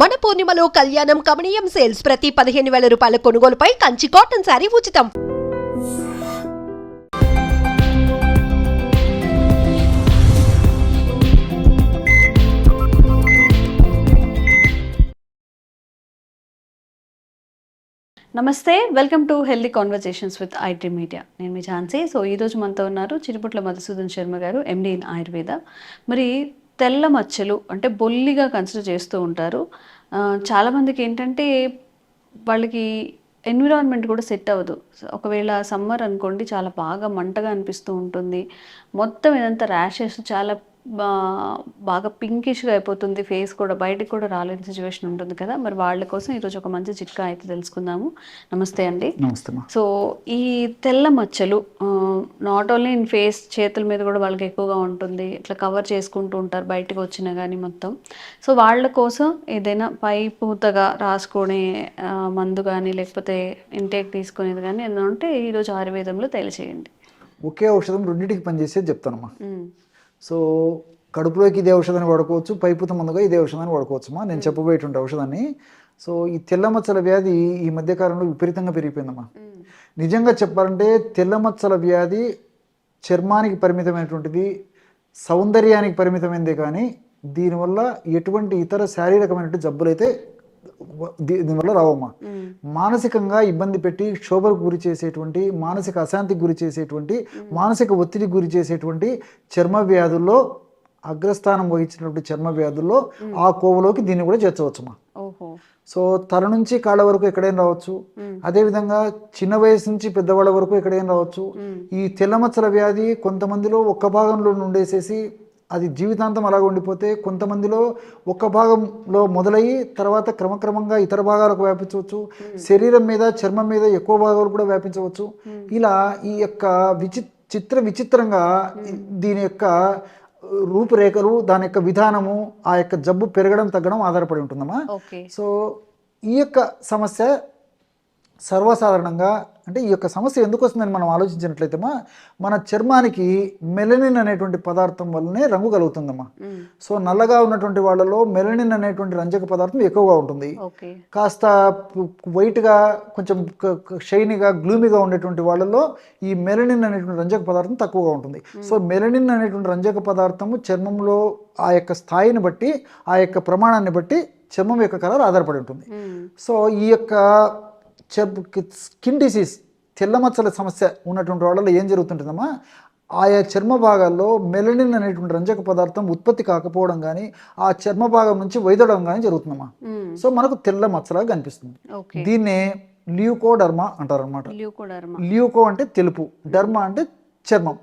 మన పూర్ణిమలో కళ్యాణం కమనీయం సేల్స్ ప్రతి పదిహేను వేల రూపాయల కొనుగోలుపై కంచి కాటన్ శారీ ఉచితం. నమస్తే welcome to healthy conversations with IT media. నేను మీ ఝాన్సీ. సో ఈరోజు మనతో ఉన్నారు చిరుపుట్ల మధుసూదన్ శర్మ గారు ఎండి ఇన్ ఆయుర్వేద. మరి తెల్ల మచ్చలు అంటే బొల్లిగా కన్సిడర్ చేస్తూ ఉంటారు. చాలామందికి ఏంటంటే వాళ్ళకి ఎన్విరాన్మెంట్ కూడా సెట్ అవ్వదు. ఒకవేళ సమ్మర్ అనుకోండి చాలా బాగా మంటగా అనిపిస్తూ ఉంటుంది. మొత్తం ఇదంతా ర్యాషెస్ చాలా బాగా పింకిష్గా అయిపోతుంది. ఫేస్ కూడా బయటికి కూడా రాలేని సిచ్యువేషన్ ఉంటుంది కదా. మరి వాళ్ళ కోసం ఈరోజు ఒక మంచి చిట్కా అయితే తెలుసుకుందాము. నమస్తే అండి. నమస్తే సో ఈ తెల్ల మచ్చలు నాట్ ఓన్లీ ఇన్ ఫేస్ చేతుల మీద కూడా వాళ్ళకి ఎక్కువగా ఉంటుంది. ఇట్లా కవర్ చేసుకుంటూ ఉంటారు బయటకు వచ్చినా కానీ మొత్తం. సో వాళ్ళ కోసం ఏదైనా పై పూతగా రాసుకునే మందు కానీ లేకపోతే ఇంటేక్ తీసుకునేది కానీ ఏదైనా ఉంటే ఈరోజు ఆయుర్వేదంలో తెలియచేయండి. ఒకే ఔషధం రెండింటికి పనిచేసేది చెప్తానమ్మా. సో కడుపులోకి ఇదే ఔషధాన్ని వాడుకోవచ్చు పైపుత ముందుగా ఇదే ఔషధాన్ని వాడుకోవచ్చమ్మా నేను చెప్పబోయేటువంటి ఔషధాన్ని సో ఈ తెల్ల మచ్చల వ్యాధి ఈ మధ్య కాలంలో విపరీతంగా పెరిగిపోయిందమ్మా. నిజంగా చెప్పాలంటే తెల్ల మచ్చల వ్యాధి చర్మానికి పరిమితమైనటువంటిది సౌందర్యానికి పరిమితమైనదే కానీ దీనివల్ల ఎటువంటి ఇతర శారీరకమైనటువంటి జబ్బులు అయితే దీనివల్ల రావమ్మా మానసికంగా ఇబ్బంది పెట్టి క్షోభకు గురి చేసేటువంటి మానసిక అశాంతికి గురి చేసేటువంటి మానసిక ఒత్తిడికి గురి చేసేటువంటి చర్మ వ్యాధుల్లో అగ్రస్థానం వహించినటువంటి చర్మ వ్యాధుల్లో ఆ కోవలోకి దీన్ని కూడా చేర్చవచ్చుమా సో తల నుంచి కాళ్ళ వరకు ఎక్కడైనా రావచ్చు. అదేవిధంగా చిన్న వయసు నుంచి పెద్దవాళ్ళ వరకు ఎక్కడైనా రావచ్చు. ఈ తెల్లమచ్చల వ్యాధి కొంతమందిలో ఒక్క భాగంలో నుండేసేసి అది జీవితాంతం అలాగ ఉండిపోతే కొంతమందిలో ఒక్క భాగంలో మొదలయ్యి తర్వాత క్రమక్రమంగా ఇతర భాగాలకు వ్యాపించవచ్చు. శరీరం మీద చర్మం మీద ఎక్కువ భాగాలు కూడా వ్యాపించవచ్చు. ఇలా ఈ యొక్క విచి చిత్ర విచిత్రంగా దీని యొక్క రూపురేఖలు దాని యొక్క విధానము ఆ యొక్క జబ్బు పెరగడం తగ్గడం ఆధారపడి ఉంటుందమ్మా. సో ఈ యొక్క సమస్య సర్వసాధారణంగా అంటే ఈ యొక్క సమస్య ఎందుకు వస్తుందని మనం ఆలోచించినట్లయితేమా మన చర్మానికి మెలనిన్ అనేటువంటి పదార్థం వల్లనే రంగు కలుగుతుందమ్మా. సో నల్లగా ఉన్నటువంటి వాళ్ళలో మెలనిన్ అనేటువంటి రంజక పదార్థం ఎక్కువగా ఉంటుంది. కాస్త వైట్గా కొంచెం షైనీగా గ్లూమీగా ఉండేటువంటి వాళ్ళలో ఈ మెలనిన్ అనేటువంటి రంజక పదార్థం తక్కువగా ఉంటుంది. సో మెలనిన్ అనేటువంటి రంజక పదార్థము చర్మంలో ఆ యొక్క స్థాయిని బట్టి ఆ యొక్క ప్రమాణాన్ని బట్టి చర్మం యొక్క కలర్ ఆధారపడి ఉంటుంది. సో ఈ యొక్క చర్మ స్కిన్ డిసీజ్ తెల్లమచ్చల సమస్య ఉన్నటువంటి వాళ్ళలో ఏం జరుగుతుంటుందమ్మా? ఆయా చర్మ భాగాల్లో మెలనిన్ అనేటువంటి రంజక పదార్థం ఉత్పత్తి కాకపోవడం కానీ ఆ చర్మ భాగం నుంచి వైదొడడం కానీ జరుగుతుందమ్మా. సో మనకు తెల్ల మచ్చలాగా కనిపిస్తుంది. దీన్నే ల్యూకోడర్మా అంటారు అనమాట ల్యూకో అంటే తెలుపు డర్మా అంటే చర్మం.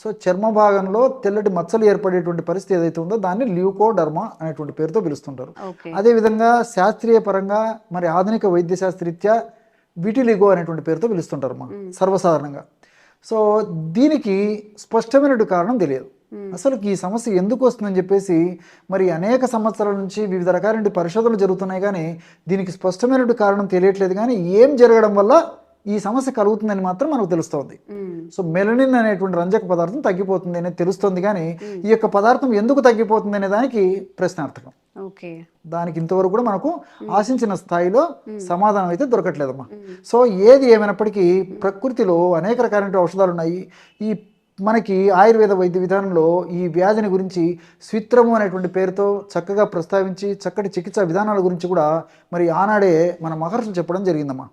సో చర్మ భాగంలో తెల్లటి మచ్చలు ఏర్పడేటువంటి పరిస్థితి ఏదైతే ఉందో దాన్ని ల్యూకోడర్మా అనేటువంటి పేరుతో పిలుస్తుంటారు. అదేవిధంగా శాస్త్రీయ పరంగా మరి ఆధునిక వైద్య శాస్త్రరీత్యా విటిలిగో అనేటువంటి పేరుతో పిలుస్తుంటారు మా సర్వసాధారణంగా. సో దీనికి స్పష్టమైన కారణం తెలియదు. అసలు ఈ సమస్య ఎందుకు వస్తుందని చెప్పేసి మరి అనేక సంవత్సరాల నుంచి వివిధ రకాల పరిశోధనలు జరుగుతున్నాయి కానీ దీనికి స్పష్టమైన కారణం తెలియట్లేదు కానీ ఏం జరగడం వల్ల ఈ సమస్య కలుగుతుందని మాత్రం మనకు తెలుస్తోంది. సో మెలనిన్ అనేటువంటి రంజక పదార్థం తగ్గిపోతుంది అనేది తెలుస్తుంది కానీ ఈ యొక్క పదార్థం ఎందుకు తగ్గిపోతుంది అనే దానికి ప్రశ్నార్థకం. దానికి ఇంతవరకు కూడా మనకు ఆశించిన స్థాయిలో సమాధానం అయితే దొరకట్లేదమ్మా. సో ఏది ఏమైనప్పటికీ ప్రకృతిలో అనేక రకాలైన ఔషధాలు ఉన్నాయి. ఈ మనకి ఆయుర్వేద వైద్య విధానంలో ఈ వ్యాధిని గురించి స్విత్రము అనేటువంటి పేరుతో చక్కగా ప్రస్తావించి చక్కటి చికిత్సా విధానాల గురించి కూడా మరి ఆనాడే మన మహర్షులు చెప్పడం జరిగిందమ్మా.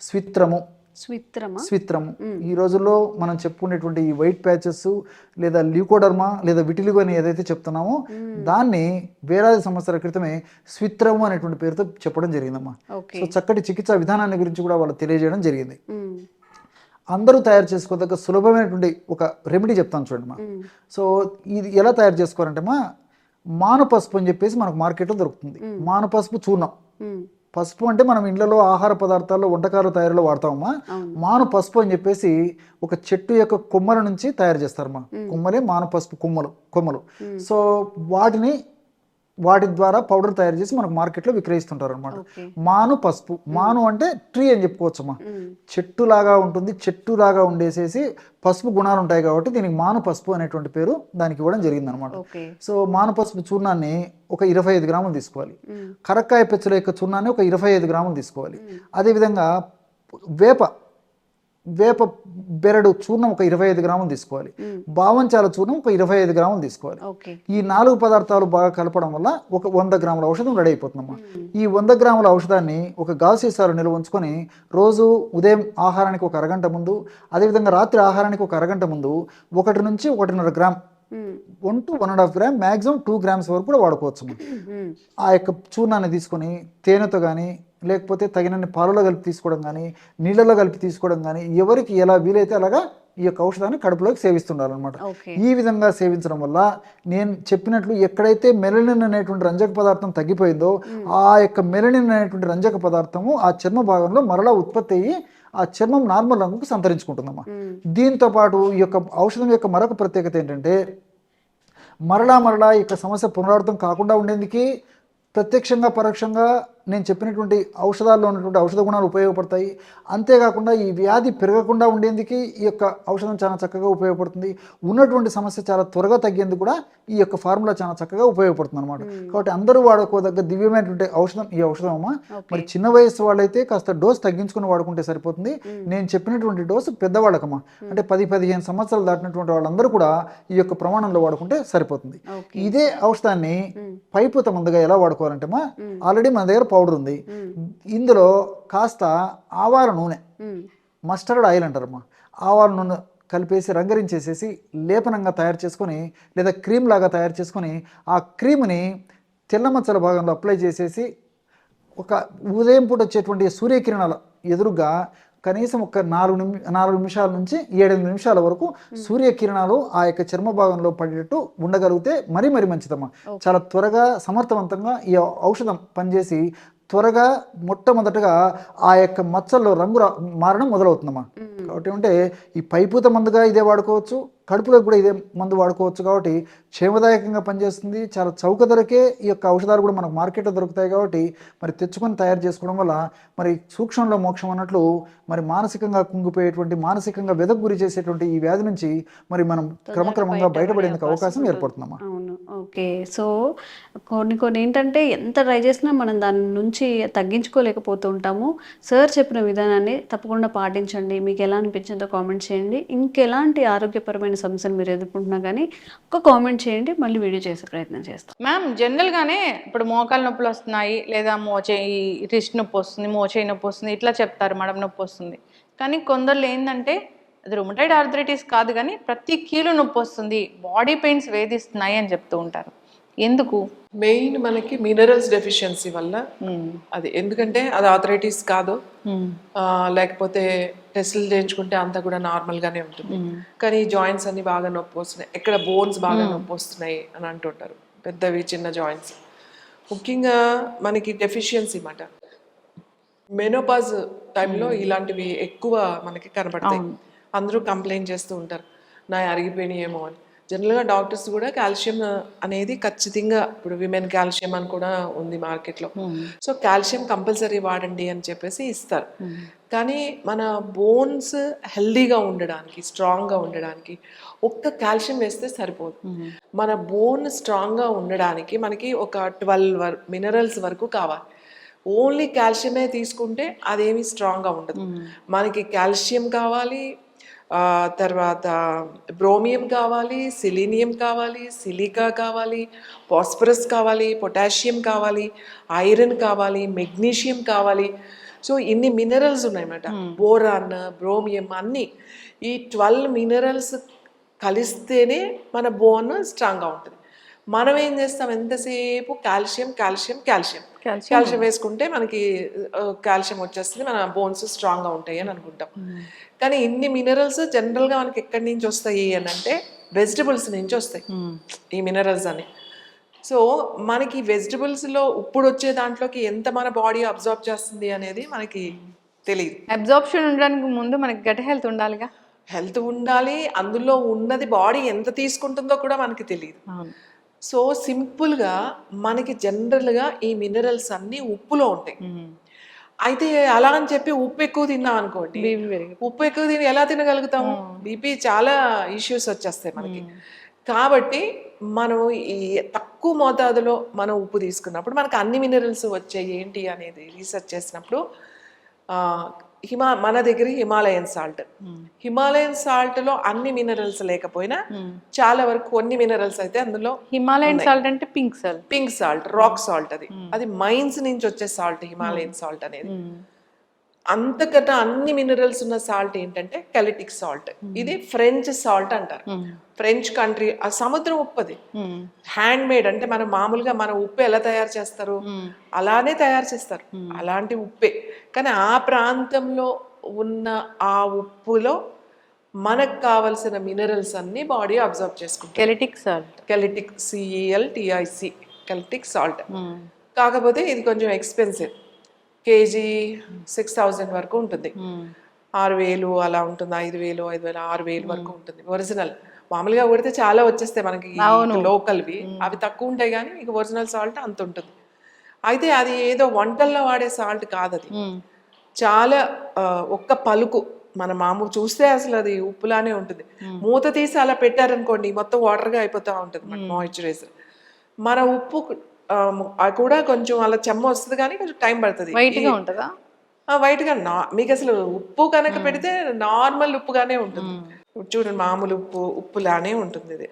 స్విత్రము. స్విత్రమా? ఈ రోజుల్లో మనం చెప్పుకునేటువంటి ఈ వైట్ ప్యాచెస్ లేదా ల్యూకోడర్మా లేదా విటిలిగో అని ఏదైతే చెప్తున్నామో దాన్ని వేలాది సంవత్సరాల క్రితమే స్విత్రము అనేటువంటి పేరుతో చెప్పడం జరిగిందమ్మా. సో చక్కటి చికిత్సా విధానాన్ని గురించి కూడా వాళ్ళు తెలియజేయడం జరిగింది. అందరూ తయారు చేసుకోదగ్గ సులభమైనటువంటి ఒక రెమెడీ చెప్తాను చూడండి మా సో ఇది ఎలా తయారు చేసుకోవాలంటే మా మాను పసుపు అని చెప్పేసి మనకు మార్కెట్లో దొరుకుతుంది. మాను పసుపు చూర్ణం. పసుపు అంటే మనం ఇండ్లలో ఆహార పదార్థాల్లో వంటకాల తయారీలో వాడతామమ్మా. మాను పసుపు అని చెప్పేసి ఒక చెట్టు యొక్క కొమ్మల నుంచి తయారు చేస్తారమ్మా. కొమ్మలే మాను పసుపు కొమ్మలు కొమ్మలు. సో వాటిని వాటి ద్వారా పౌడర్ తయారు చేసి మనకు మార్కెట్లో విక్రయిస్తుంటారు అనమాట మాను పసుపు. మాను అంటే ట్రీ అని చెప్పుకోవచ్చమ్మా. చెట్టు లాగా ఉంటుంది చెట్టు లాగా ఉండేసేసి పసుపు గుణాలు ఉంటాయి కాబట్టి దీనికి మాను పసుపు అనేటువంటి పేరు దానికి ఇవ్వడం జరిగింది అనమాట సో మాను పసుపు చూర్ణాన్ని ఒక ఇరవై ఐదు గ్రాములు తీసుకోవాలి. కరక్కాయ పెచ్చల యొక్క చూర్ణాన్ని ఒక ఇరవై ఐదు గ్రాములు తీసుకోవాలి. అదేవిధంగా వేప వేప బెరడు చూర్ణం ఒక ఇరవై ఐదు గ్రాములు తీసుకోవాలి. బావంచాల చూర్ణం ఒక ఇరవై ఐదు గ్రాములు తీసుకోవాలి. ఈ నాలుగు పదార్థాలు బాగా కలపడం వల్ల ఒక వంద గ్రాముల ఔషధం రెడీ అయిపోతుందమ్మా. ఈ వంద గ్రాముల ఔషధాన్ని ఒక గాజు సీసాలో నిల్వ ఉంచుకొని రోజు ఉదయం ఆహారానికి ఒక అరగంట ముందు అదేవిధంగా రాత్రి ఆహారానికి ఒక అరగంట ముందు ఒకటి నుంచి ఒకటిన్నర gram one to one and half gram maximum two grams వరకు కూడా వాడుకోవచ్చు. ఆ యొక్క చూర్ణాన్ని తీసుకొని తేనెతో కానీ లేకపోతే తగినన్ని పాలలో కలిపి తీసుకోవడం కానీ నీళ్ళలో కలిపి తీసుకోవడం కానీ ఎవరికి ఎలా వీలైతే అలాగా ఈ యొక్క ఔషధాన్ని కడుపులోకి సేవిస్తుండాలన్నమాట. ఈ విధంగా సేవించడం వల్ల నేను చెప్పినట్లు ఎక్కడైతే మెలనిన్ అనేటువంటి రంజక పదార్థం తగ్గిపోయిందో ఆ యొక్క మెలనిన్ అనేటువంటి రంజక పదార్థము ఆ చర్మ భాగంలో మరలా ఉత్పత్తి అయ్యి ఆ చర్మం నార్మల్ రంగుకు సంతరించుకుంటుందమ్మా. దీంతో పాటు ఈ యొక్క ఔషధం యొక్క మరొక ప్రత్యేకత ఏంటంటే మరలా మరలా ఈ యొక్క సమస్య పునరావృతం కాకుండా ఉండేందుకు ప్రత్యక్షంగా పరోక్షంగా నేను చెప్పినటువంటి ఔషధాల్లో ఉన్నటువంటి ఔషధ గుణాలు ఉపయోగపడతాయి. అంతేకాకుండా ఈ వ్యాధి పెరగకుండా ఉండేందుకు ఈ యొక్క ఔషధం చాలా చక్కగా ఉపయోగపడుతుంది. ఉన్నటువంటి సమస్య చాలా త్వరగా తగ్గేందుకు కూడా ఈ యొక్క ఫార్ములా చాలా చక్కగా ఉపయోగపడుతుంది అనమాట కాబట్టి అందరూ వాడుకోదగ్గ దివ్యమైనటువంటి ఔషధం ఈ ఔషధం అమ్మా. మరి చిన్న వయసు వాళ్ళైతే కాస్త డోస్ తగ్గించుకుని వాడుకుంటే సరిపోతుంది. నేను చెప్పినటువంటి డోసు పెద్దవాళ్ళకమ్మా. అంటే పది పదిహేను సంవత్సరాలు దాటినటువంటి వాళ్ళందరూ కూడా ఈ యొక్క ప్రమాణంలో వాడుకుంటే సరిపోతుంది. ఇదే ఔషధాన్ని పైపుత ముందుగా ఎలా వాడుకోవాలంటే మా ఆల్రెడీ మన దగ్గర పౌడర్ ఉంది ఇందులో కాస్త ఆవాల నూనె. మస్టర్డ్ ఆయిల్ అంటారమ్మా. ఆవాల నూనె కలిపేసి రంగరించేసేసి లేపనంగా తయారు చేసుకొని లేదా క్రీమ్ లాగా తయారు చేసుకొని ఆ క్రీమ్ని తెల్ల మచ్చల భాగంలో అప్లై చేసేసి ఒక ఉదయం పూట వచ్చేటువంటి సూర్యకిరణాల ఎదురుగా కనీసం ఒక నాలుగు నిమి నాలుగు నిమిషాల నుంచి ఏడెనిమిది నిమిషాల వరకు సూర్యకిరణాలు ఆ యొక్క చర్మ భాగంలో పడేటట్టు ఉండగలిగితే మరీ మరీ మంచిదమ్మా. చాలా త్వరగా సమర్థవంతంగా ఈ ఔషధం పనిచేసి త్వరగా మొట్టమొదటగా ఆ యొక్క మచ్చల్లో రంగు మారడం మొదలవుతుందమ్మా. కాబట్టి అంటే ఈ పైపూత మందుగా ఇదే వాడుకోవచ్చు కడుపులో కూడా ఇదే మందు వాడుకోవచ్చు కాబట్టి క్షేమదాయకంగా పనిచేస్తుంది. చాలా చౌక ధరకే ఈ యొక్క ఔషధాలు కూడా మనకు మార్కెట్లో దొరుకుతాయి కాబట్టి మరి తెచ్చుకొని తయారు చేసుకోవడం వల్ల మరి సూక్ష్మంలో మోక్షం అన్నట్లు మరి మానసికంగా కుంగిపోయేటువంటి మానసికంగా వెదకు గురి చేసేటువంటి ఈ వ్యాధి నుంచి మరి మనం క్రమక్రమంగా బయటపడేందుకు అవకాశం ఏర్పడుతుందమ్మా. అవును. ఓకే. సో కొన్ని కొన్ని ఏంటంటే ఎంత ట్రై చేసినా మనం దాని నుంచి తగ్గించుకోలేకపోతూ ఉంటాము. సార్ చెప్పిన విధానాన్ని తప్పకుండా పాటించండి. మీకు ఎలా అనిపించిందో కామెంట్ చేయండి. ఇంకెలాంటి ఆరోగ్యపరమైన సమస్యలు మీరు ఎదుర్కొంటున్నా కానీ ఒక కామెంట్ చేయండి మళ్ళీ వీడియో చేసే ప్రయత్నం చేస్తాం. మ్యామ్ జనరల్గానే ఇప్పుడు మోకాలు నొప్పులు వస్తున్నాయి లేదా మోచేయి రిస్ట్ నొప్పి వస్తుంది మోచేయి నొప్పి వస్తుంది ఇట్లా చెప్తారు మడం నొప్పి వస్తుంది. కానీ కొందరు ఏంటంటే అది రొమటైడ్ ఆర్థరైటిస్ కాదు కానీ ప్రతి కీలు నొప్పి వస్తుంది బాడీ పెయిన్స్ వేధిస్తున్నాయి అని చెప్తూ ఉంటారు. ఎందుకు? మెయిన్ మనకి మినరల్స్ డెఫిషియన్సీ వల్ల అది. ఎందుకంటే అది ఆథరైటిస్ కాదు. ఆ, లేకపోతే టెస్టులు చేయించుకుంటే అంతా కూడా నార్మల్ గానే ఉంటుంది. కానీ జాయింట్స్ అన్ని బాగా నొప్పి వస్తున్నాయి. ఎక్కడ బోన్స్ బాగా నొప్పి వస్తున్నాయి అని అంటుంటారు. పెద్దవి చిన్న జాయింట్స్ ముఖ్యంగా మనకి డెఫిషియన్సీ మాట. మెనోపాజ్ టైంలో ఇలాంటివి ఎక్కువ మనకి కనబడతాయి అందరూ కంప్లైంట్ చేస్తూ ఉంటారు. నా అరిగిపోయినాయేమో అని. జనరల్గా డాక్టర్స్ కూడా కాల్షియం అనేది ఖచ్చితంగా ఇప్పుడు విమెన్ కాల్షియం అని కూడా ఉంది మార్కెట్లో. సో కాల్షియం కంపల్సరీ వాడండి అని చెప్పేసి ఇస్తారు. కానీ మన బోన్స్ హెల్దీగా ఉండడానికి స్ట్రాంగ్గా ఉండడానికి ఒక్క కాల్షియం వేస్తే సరిపోదు. మన బోన్ స్ట్రాంగ్గా ఉండడానికి మనకి ఒక ట్వెల్వ్ మినరల్స్ వరకు కావాలి. ఓన్లీ కాల్షియమే తీసుకుంటే అదేమి స్ట్రాంగ్గా ఉండదు. మనకి కాల్షియం కావాలి తర్వాత బ్రోమియం కావాలి సిలీనియం కావాలి సిలికా కావాలి ఫాస్ఫరస్ కావాలి పొటాషియం కావాలి ఐరన్ కావాలి మెగ్నీషియం కావాలి. సో ఇన్ని మినరల్స్ ఉన్నాయన్నమాట. బోరాన్ బ్రోమియం అన్నీ. ఈ ట్వెల్వ్ మినరల్స్ కలిస్తేనే మన బోన్ స్ట్రాంగ్గా ఉంటుంది. మనం ఏం చేస్తాం? ఎంతసేపు? Calcium calcium calcium. కాల్షియం. వేసుకుంటే మనకి కాల్షియం వచ్చేస్తుంది. మన బోన్స్ స్ట్రాంగ్గా ఉంటాయి అని అనుకుంటాం. కానీ ఇన్ని మినరల్స్ జనరల్గా మనకి ఎక్కడి నుంచి వస్తాయి అని అంటే వెజిటబుల్స్ నుంచి వస్తాయి. ఈ మినరల్స్ అని. సో మనకి వెజిటబుల్స్లో ఇప్పుడు వచ్చే దాంట్లోకి ఎంత మన బాడీ అబ్జర్వ్ చేస్తుంది అనేది మనకి తెలియదు. అబ్జార్ప్షన్ ఉండడానికి ముందు మనకి గట్ హెల్త్ ఉండాలిగా? హెల్త్ ఉండాలి అందులో ఉన్నది బాడీ ఎంత తీసుకుంటుందో కూడా మనకి తెలియదు. సో సింపుల్గా మనకి జనరల్గా ఈ మినరల్స్ అన్నీ ఉప్పులో ఉంటాయి. అయితే అలా అని చెప్పి ఉప్పు ఎక్కువ తిన్నాం అనుకోండి ఉప్పు ఎక్కువ తిని ఎలా తినగలుగుతాము? బీపీ చాలా ఇష్యూస్ వచ్చేస్తాయి మనకి. కాబట్టి మనం ఈ తక్కువ మోతాదులో మనం ఉప్పు తీసుకున్నప్పుడు మనకు అన్ని మినరల్స్ వచ్చాయి ఏంటి అనేది రీసెర్చ్ చేసినప్పుడు హిమా మన దగ్గర హిమాలయన్ సాల్ట్. హిమాలయన్ సాల్ట్లో అన్ని మినరల్స్ లేకపోయినా చాలా వరకు కొన్ని మినరల్స్ అయితే అందులో హిమాలయన్ సాల్ట్ అంటే pink salt pink salt rock salt అది. అది మైన్స్ నుంచి వచ్చే సాల్ట్ హిమాలయన్ సాల్ట్ అనేది. అంతకన్నా అన్ని మినరల్స్ ఉన్న సాల్ట్ ఏంటంటే కెలిటిక్ సాల్ట్ ఇది ఫ్రెంచ్ సాల్ట్ అంటారు. ఫ్రెంచ్ కంట్రీ ఆ సముద్రం ఉప్పు అది హ్యాండ్ మేడ్ అంటే మనం మామూలుగా మన ఉప్పు ఎలా తయారు చేస్తారు? అలానే తయారు చేస్తారు. అలాంటి ఉప్పే. కానీ ఆ ప్రాంతంలో ఉన్న ఆ ఉప్పులో మనకు కావలసిన మినరల్స్ అన్ని బాడీ అబ్జర్వ్ చేసుకుంటుంది Celtic salt Celtic C E L T I C Celtic salt కాకపోతే ఇది కొంచెం ఎక్స్పెన్సివ్ కేజీ సిక్స్ థౌజండ్ వరకు ఉంటుంది. ఆరు వేలు అలా ఉంటుంది ఐదు వేలు ఐదు వేలు ఆరు వేలు వరకు ఉంటుంది. ఒరిజినల్. మామూలుగా కొడితే చాలా వచ్చేస్తాయి మనకి లోకల్వి. అవి తక్కువ ఉంటాయి కానీ మీకు ఒరిజినల్ సాల్ట్ అంత ఉంటుంది. అయితే అది ఏదో వంటల్లో వాడే సాల్ట్ కాదు అది చాలా ఒక్క పలుకు. మన మామూలు చూస్తే అసలు అది ఉప్పులానే ఉంటుంది. మూత తీసి అలా పెట్టారనుకోండి మొత్తం వాటర్గా అయిపోతూ ఉంటుంది మన మాయిశ్చరైజర్ మన ఉప్పు అది కూడా కొంచెం అలా చెమ్మ వస్తుంది కానీ కొంచెం టైం పడుతుంది. వైట్గా ఉంటుందా? ఆ, వైట్గా నా మీకు అసలు ఉప్పు కనుక పెడితే నార్మల్ ఉప్పుగానే ఉంటుంది. చూడండి మామూలు ఉప్పు ఉప్పులానే ఉంటుంది ఇది.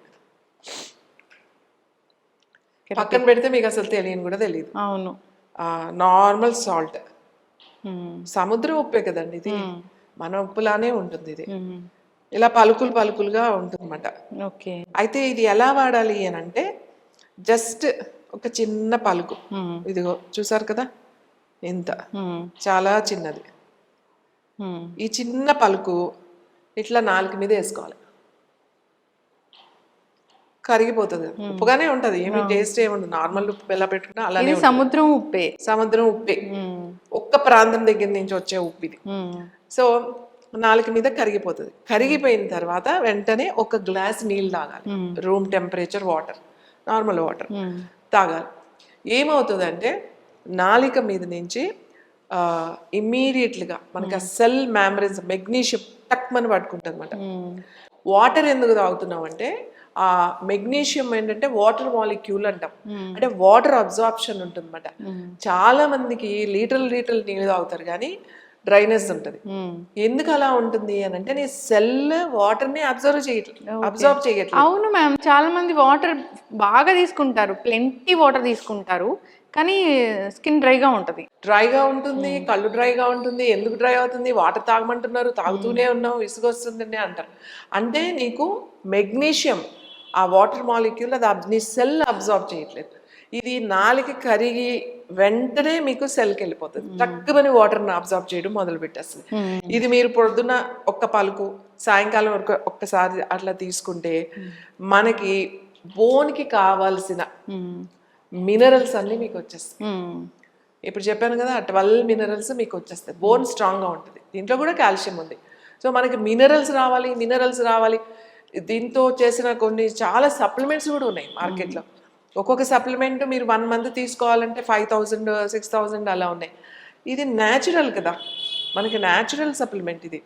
పక్కన పెడితే మీకు అసలు తెలియని కూడా తెలియదు. అవును. Normal salt. సముద్రం ఉప్పే కదండి ఇది. మన ఉప్పులానే ఉంటుంది ఇది. ఇలా పలుకులు పలుకులుగా ఉంటుందన్నమాట. ఓకే. అయితే ఇది ఎలా వాడాలి అని అంటే జస్ట్ ఒక చిన్న పలుకు. ఇదిగో చూసారు కదా? ఇంత మ్మ్. చాలా చిన్నది. ఈ చిన్న పలుకు ఇట్లా నాలుగు మీద వేసుకోవాలి. కరిగిపోతుంది. ఉప్పుగానే ఉంటది. ఏమి టేస్ట్ ఏమి ఉండదు. నార్మల్ ఉప్పు బెల్ల పెట్టుకున్నా అలానే. సముద్రం ఉప్పే. సముద్రం ఉప్పే. ఒక్క ప్రాంతం దగ్గర నుంచి వచ్చే ఉప్పు ఇది. సో నాలుగు మీద కరిగిపోతుంది. కరిగిపోయిన తర్వాత వెంటనే ఒక గ్లాస్ నీళ్ళు తాగాలి. Room temperature water. Normal water. తాగాలి. ఏమవుతుందంటే నాలిక మీద నుంచి ఇమ్మీడియట్గా మనకి ఆ సెల్ మ్యామరేజ్ మెగ్నీషియం టక్మని పట్టుకుంటుంది అనమాట వాటర్ ఎందుకు తాగుతున్నాం అంటే ఆ మెగ్నీషియం ఏంటంటే వాటర్ మాలిక్యూల్ అంటాం. అంటే వాటర్ అబ్జార్ప్షన్ ఉంటుంది అనమాట చాలా మందికి లీటర్లు లీటర్లు నీళ్ళు తాగుతారు కానీ డ్రైనెస్ ఉంటుంది. మ్మ్. ఎందుకు అలా ఉంటుంది అని అంటే నీ సెల్ వాటర్ని అబ్జర్వ్ చేయట్లేదు అబ్జర్వ్ చేయట్లేదు అవును మ్యామ్ చాలా మంది వాటర్ బాగా తీసుకుంటారు ప్లెంటీ వాటర్ తీసుకుంటారు కానీ స్కిన్ డ్రైగా ఉంటది. డ్రైగా ఉంటుంది కళ్ళు డ్రైగా ఉంటుంది ఎందుకు డ్రై అవుతుంది వాటర్ తాగమంటున్నారు తాగుతూనే ఉన్నావు విసుగొస్తుందని అంటారు. అంటే నీకు మెగ్నీషియం ఆ వాటర్ మాలిక్యూల్ అది నీ సెల్ అబ్జర్వ్ చేయట్లేదు. ఇది నాలుగు కరిగి వెంటనే మీకు సెల్కి వెళ్ళిపోతుంది. తక్కువని వాటర్ని అబ్జర్వ్ చేయడం మొదలు పెట్టేస్తుంది. ఇది మీరు పొద్దున్న ఒక్క పలుకు సాయంకాలం వరకు ఒక్కసారి అట్లా తీసుకుంటే మనకి బోన్కి కావాల్సిన మినరల్స్ అన్నీ మీకు వచ్చేస్తాయి. ఇప్పుడు చెప్పాను కదా ట్వెల్వ్ మినరల్స్ మీకు వచ్చేస్తాయి. బోన్ స్ట్రాంగ్గా ఉంటుంది. దీంట్లో కూడా కాల్షియం ఉంది. సో మనకి మినరల్స్ రావాలి మినరల్స్ రావాలి. దీంతో చేసిన కొన్ని చాలా సప్లిమెంట్స్ కూడా ఉన్నాయి మార్కెట్లో ఒక్కొక్క సప్లిమెంట్ మీరు వన్ మంత్ తీసుకోవాలంటే ఫైవ్ థౌజండ్ సిక్స్ థౌజండ్ అలా ఉన్నాయి. ఇది న్యాచురల్ కదా. మనకి న్యాచురల్ సప్లిమెంట్ ఇది.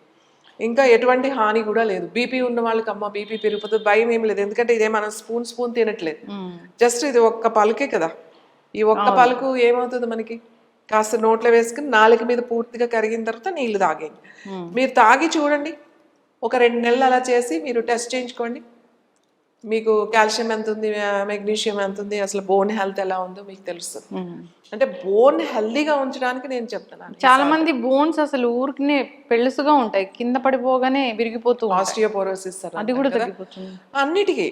ఇంకా ఎటువంటి హాని కూడా లేదు. బీపీ ఉన్న వాళ్ళకి అమ్మ బీపీ పెరిగిపోతుంది భయం ఏం లేదు. ఎందుకంటే ఇదే మనం స్పూన్ స్పూన్ తినట్లేదు. జస్ట్ ఇది ఒక్క పలుకే కదా. ఈ ఒక్క పలుకు ఏమవుతుంది మనకి? కాస్త నోట్లో వేసుకుని నాలుగు మీద పూర్తిగా కరిగిన తర్వాత నీళ్ళు తాగేయండి. మీరు తాగి చూడండి. ఒక రెండు నెలలు అలా చేసి మీరు టెస్ట్ చేయించుకోండి. మీకు కాల్షియం ఎంత ఉంది మెగ్నీషియం ఎంత ఉంది అసలు బోన్ హెల్త్ ఎలా ఉందో మీకు తెలుస్తుంది అంటే బోన్ హెల్దీగా ఉంచడానికి నేను చెప్తున్నాను. చాలా మంది బోన్స్ అసలు ఊరికినే పెళ్ళుసుగా ఉంటాయి. కింద పడిపోగానే విరిగిపోతూ. ఆస్టియోపోరోసిస్ అది కూడా తగ్గిపోతుంది అన్నిటికీ.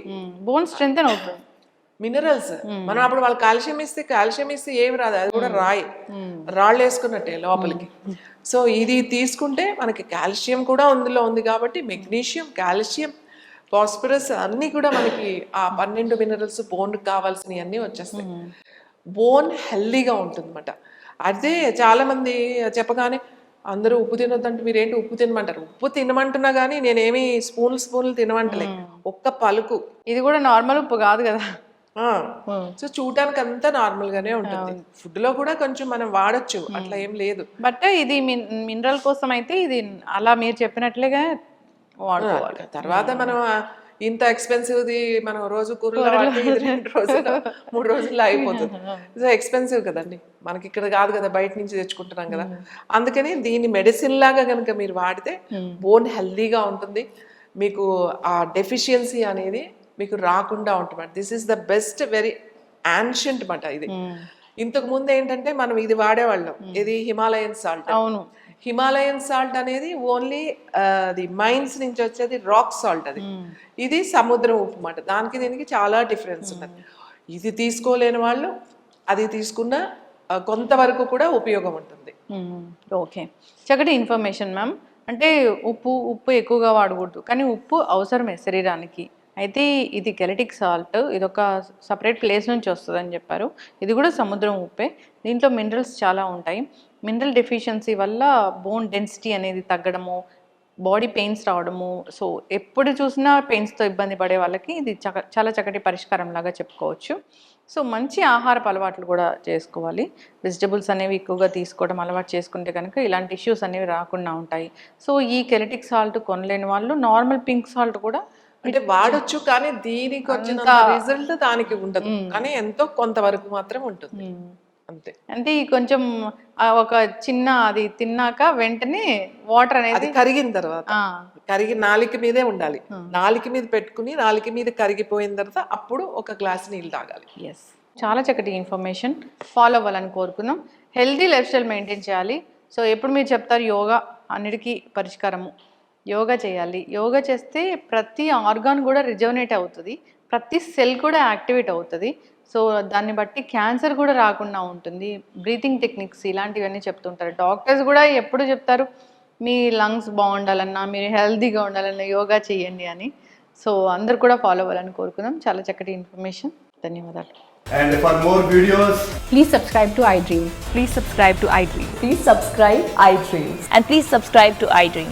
బోన్ స్ట్రెంగ్ అవుతుంది మినరల్స్ మనం అప్పుడు వాళ్ళు కాల్షియం ఇస్తే కాల్షియం ఇస్తే ఏమి రాదు. అది కూడా రాయి. రాళ్ళు వేసుకున్నట్టే లోపలికి. సో ఇది తీసుకుంటే మనకి కాల్షియం కూడా అందులో ఉంది కాబట్టి మెగ్నీషియం కాల్షియం ఫాస్ఫరస్ అన్నీ కూడా మనకి ఆ పన్నెండు మినరల్స్ బోన్కి కావాల్సినవి అన్నీ వచ్చేస్తాయి. బోన్ హెల్దీగా ఉంటుందన్నమాట. అదే చాలా మంది చెప్పగానే అందరూ ఉప్పు తినొద్దంటే మీరేంటి ఉప్పు తినమంటారు? ఉప్పు తినమంటున్నా కానీ నేనేమి స్పూన్లు స్పూన్లు తినమంటలే. ఒక్క పలుకు. ఇది కూడా నార్మల్ ఉప్పు కాదు కదా. సో చూడటానికి అంతా నార్మల్ గానే ఉంటుంది. ఫుడ్లో కూడా కొంచెం మనం వాడొచ్చు. అట్లా ఏం లేదు. బట్ ఇది మినరల్ కోసం అయితే ఇది అలా మీరు చెప్పినట్లుగా వాడుకోవాలి. తర్వాత మనం ఇంత ఎక్స్పెన్సివ్ ది మనం రోజు కూరలో రెండు రోజులు మూడు రోజుల్లో అయిపోతుంది. సో ఎక్స్పెన్సివ్ కదండి. మనకి ఇక్కడ కాదు కదా బయట నుంచి తెచ్చుకుంటున్నాం కదా. అందుకని దీన్ని మెడిసిన్ లాగా కనుక మీరు వాడితే బోన్ హెల్దీగా ఉంటుంది. మీకు ఆ డెఫిషియన్సీ అనేది మీకు రాకుండా ఉంటుంది this is the best very ancient మాట ఇది. ఇంతకు ముందు ఏంటంటే మనం ఇది వాడేవాళ్ళం. ఇది హిమాలయన్ సాల్ట్ అవును. హిమాలయన్ సాల్ట్ అనేది ఓన్లీ అది మైన్స్ నుంచి వచ్చేది రాక్ సాల్ట్ అది. ఇది సముద్రం ఉప్పు మాట దానికి దీనికి చాలా డిఫరెన్స్ ఉన్నది ఇది తీసుకోలేని వాళ్ళు అది తీసుకున్న కొంతవరకు కూడా ఉపయోగం ఉంటుంది. ఓకే చక్కటి ఇన్ఫర్మేషన్ మ్యామ్ అంటే ఉప్పు ఉప్పు ఎక్కువగా వాడకూడదు. కానీ ఉప్పు అవసరమే శరీరానికి. అయితే ఇది గెలటిక్ సాల్ట్. ఇది ఒక సపరేట్ ప్లేస్ నుంచి వస్తుందని చెప్పారు. ఇది కూడా సముద్రం ఉప్పే. దీంట్లో మినరల్స్ చాలా ఉంటాయి. మినరల్ డెఫిషియన్సీ వల్ల బోన్ డెన్సిటీ అనేది తగ్గడము బాడీ పెయిన్స్ రావడము సో ఎప్పుడు చూసినా పెయిన్స్తో ఇబ్బంది పడే వాళ్ళకి ఇది చక చాలా చక్కటి పరిష్కారం లాగా చెప్పుకోవచ్చు. సో మంచి ఆహారపు అలవాట్లు కూడా చేసుకోవాలి. వెజిటబుల్స్ అనేవి ఎక్కువగా తీసుకోవడం అలవాటు చేసుకుంటే కనుక ఇలాంటి ఇష్యూస్ అనేవి రాకుండా ఉంటాయి. సో ఈ కెలటిక్ సాల్ట్ కొనలేని వాళ్ళు నార్మల్ పింక్ సాల్ట్ కూడా అంటే వాడొచ్చు కానీ దీనికి వచ్చిన రిజల్ట్ దానికి ఉండదు. కానీ ఎంతో కొంతవరకు మాత్రం ఉంటుంది. అంతే. అంటే కొంచెం ఒక చిన్న అది తిన్నాక వెంటనే వాటర్ అనేది కరిగిన తర్వాత. కరిగి నాలిక మీదే ఉండాలి. నాలిక మీద పెట్టుకుని నాలిక మీద కరిగిపోయిన తర్వాత అప్పుడు ఒక గ్లాస్ నీళ్ళు తాగాలి. ఎస్ చాలా చక్కటి ఇన్ఫర్మేషన్ ఫాలో అవ్వాలని కోరుకుందాం హెల్తీ లైఫ్ స్టైల్ మెయింటైన్ చేయాలి. సో ఎప్పుడు మీరు చెప్తారు యోగా అన్నిటికీ పరిష్కారము? యోగా చేయాలి. యోగా చేస్తే ప్రతి ఆర్గాన్ కూడా రిజర్వనేట్ అవుతుంది. ప్రతి సెల్ కూడా యాక్టివేట్ అవుతుంది. సో దాన్ని బట్టి క్యాన్సర్ కూడా రాకుండా ఉంటుంది. బ్రీతింగ్ టెక్నిక్స్ ఇలాంటివన్నీ చెప్తుంటారు. డాక్టర్స్ కూడా ఎప్పుడు చెప్తారు మీ లంగ్స్ బాగుండాలన్నా మీరు హెల్తీగా ఉండాలన్నా యోగా చేయండి అని. సో అందరు కూడా ఫాలో అవ్వాలని కోరుకుందాం. చాలా చక్కటి ఇన్ఫర్మేషన్. ధన్యవాదాలు. And for more videos, Please subscribe to iDream. Please subscribe to iDream. Please subscribe iDream. And please subscribe to iDream.